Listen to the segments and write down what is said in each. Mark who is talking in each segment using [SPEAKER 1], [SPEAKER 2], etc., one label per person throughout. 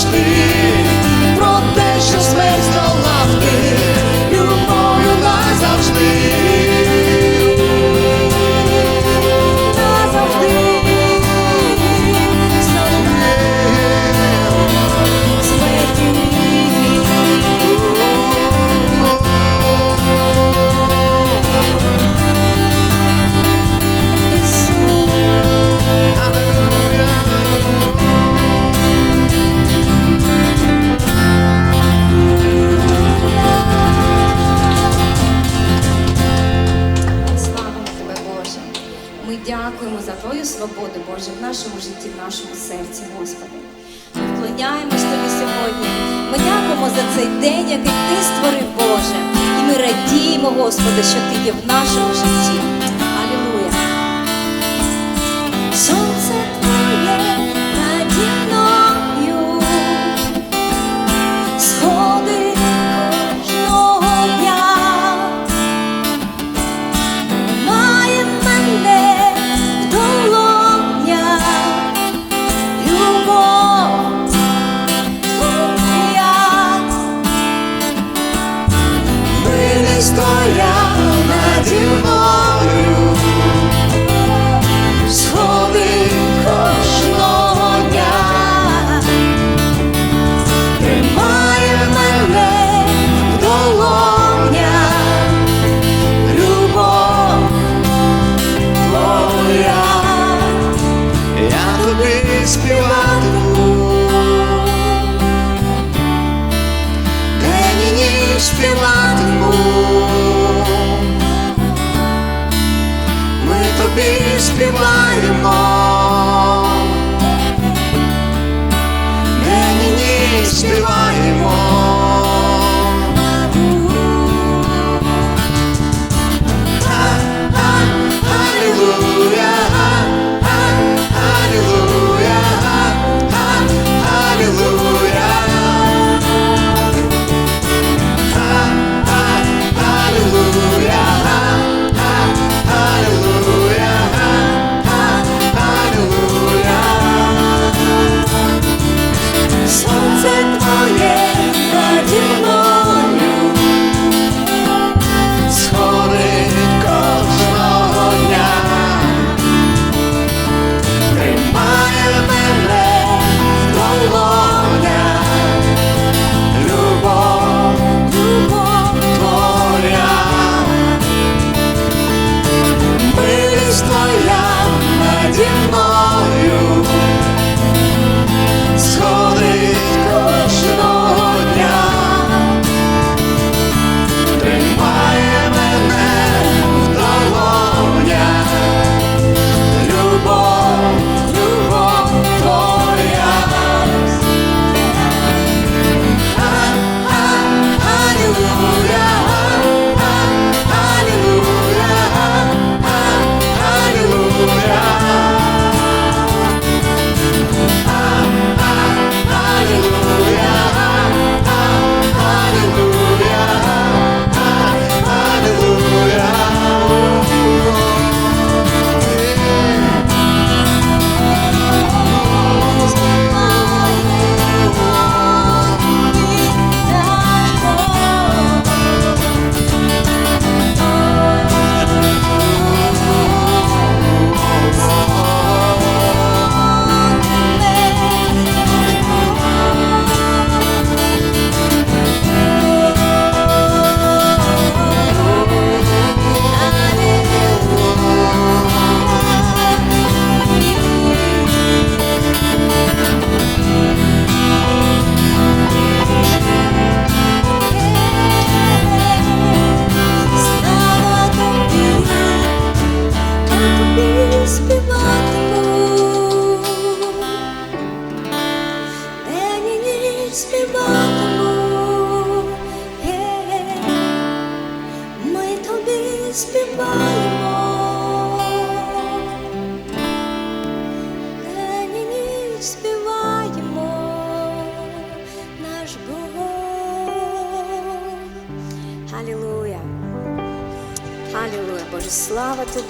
[SPEAKER 1] sleep.
[SPEAKER 2] Господи Боже, в нашому житті, в нашому серці, Господи. Ми вклоняємось Тобі сьогодні. Ми дякуємо за цей день, який Ти створив, Боже. І ми радіємо, Господи, що Ти є в нашому житті. Алілуя.
[SPEAKER 1] Співаємо, день і співаємо. słońce twoje,
[SPEAKER 2] radzie.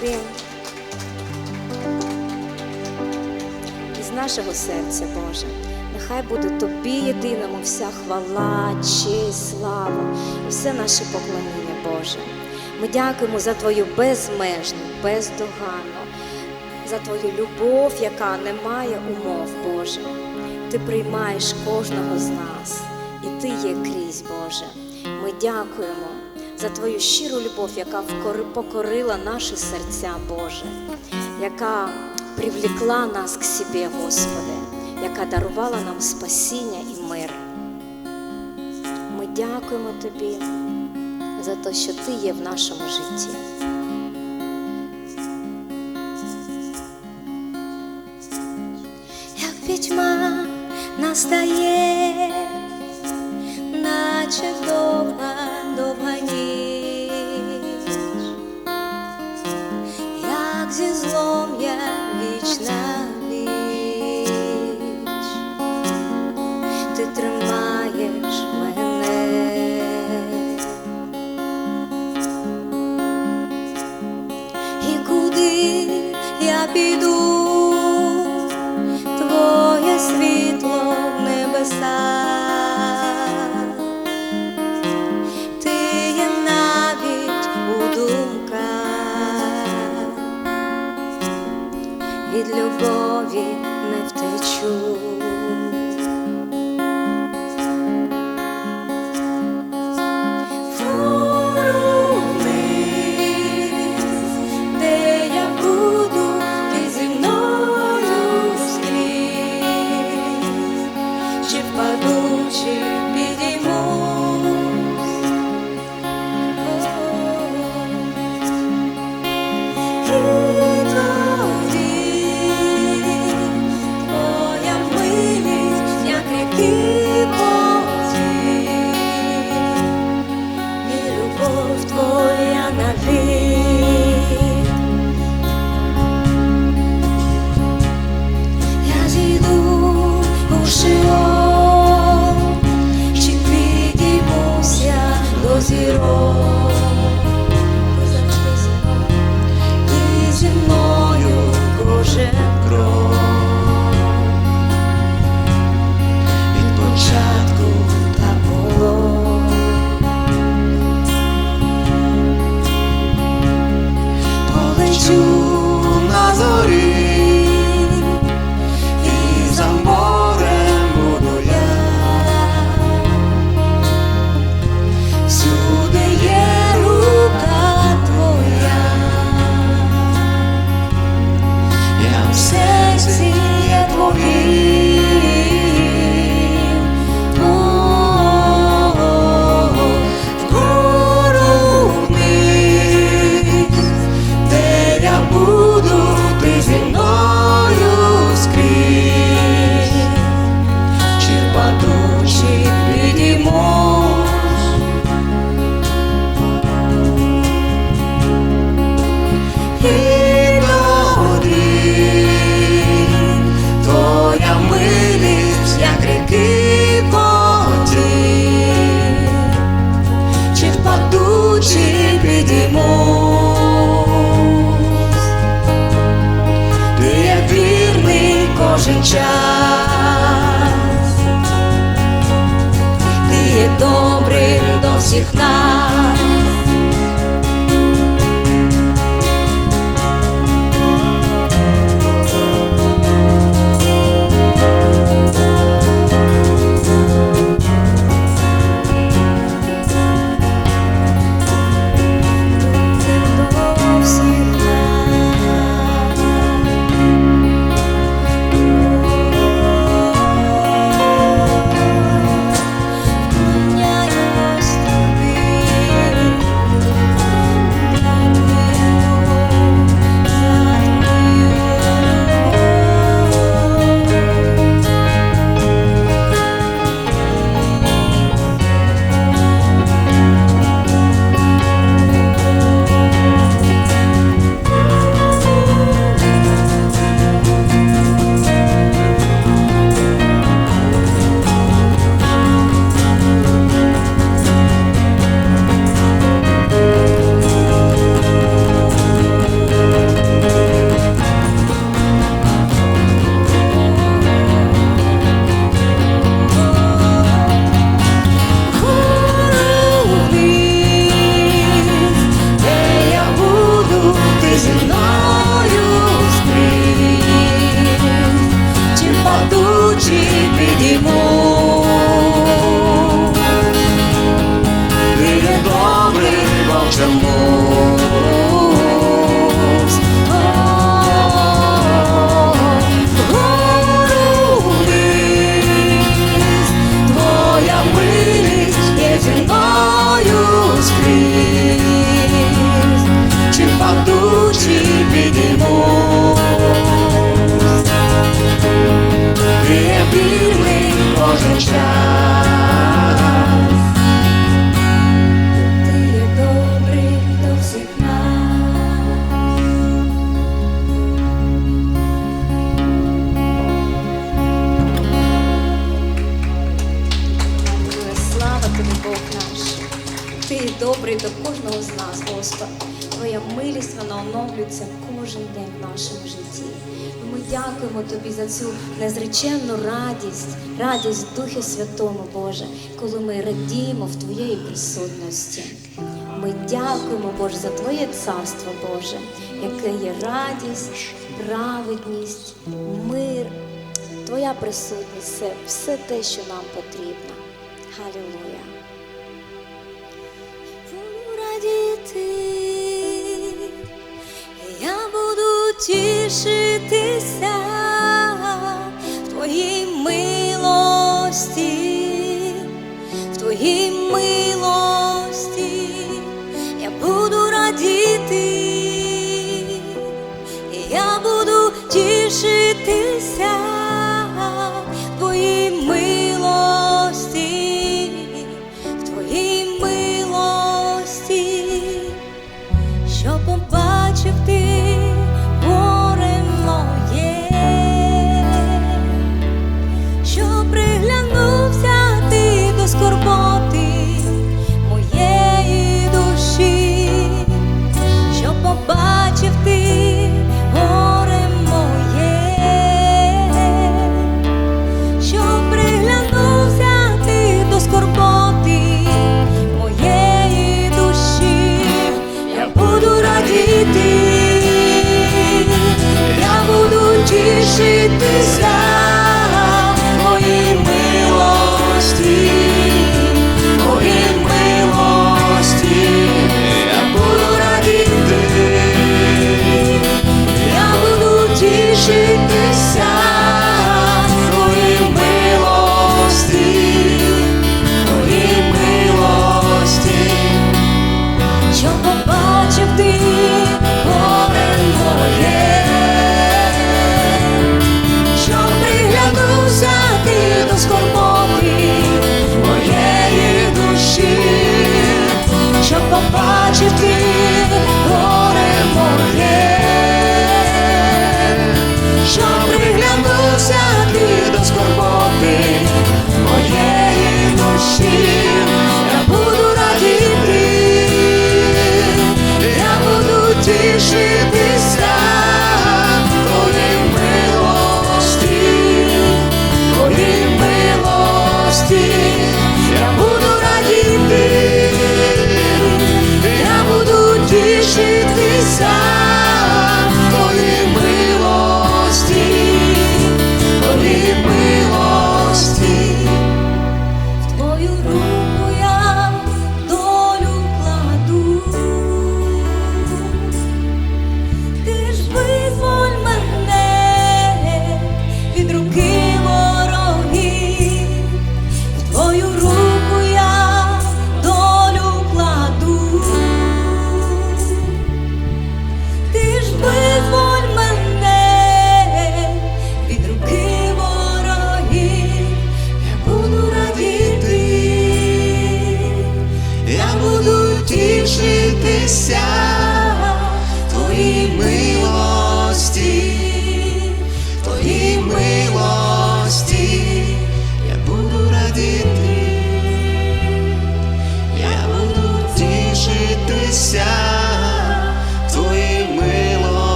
[SPEAKER 2] Тобі. Із нашого серця, Боже, нехай буде тобі єдиному вся хвала, честь, слава все наше поклоніння, Боже. Ми дякуємо за Твою безмежну, бездоганну, за Твою любов, яка не має умов, Боже. Ти приймаєш кожного з нас, і Ти є крізь, Боже. Ми дякуємо за Твою щиру любов, яка покорила наші серця, Боже, яка привлекла нас к себе, Господи, яка дарувала нам спасіння і мир. Ми дякуємо Тобі за те, що Ти є в нашому житті. Як пітьма настає наче довга, довга ніч. від любові не втечу. here. Yeshua Nazarene. дякуємо Тобі за цю незреченну радість, радість Духу Святому, Боже, коли ми радіємо в Твоєї присутності. Ми дякуємо, Боже, за Твоє царство, Боже, яке є радість, праведність, мир, Твоя присутність це все те, що нам потрібно. Халілуя! Радіти тішитися в твоїй милості, в твоїй милості я буду радіти, і я буду тішитися в твоїй милості, в твоїй милості, що побачив.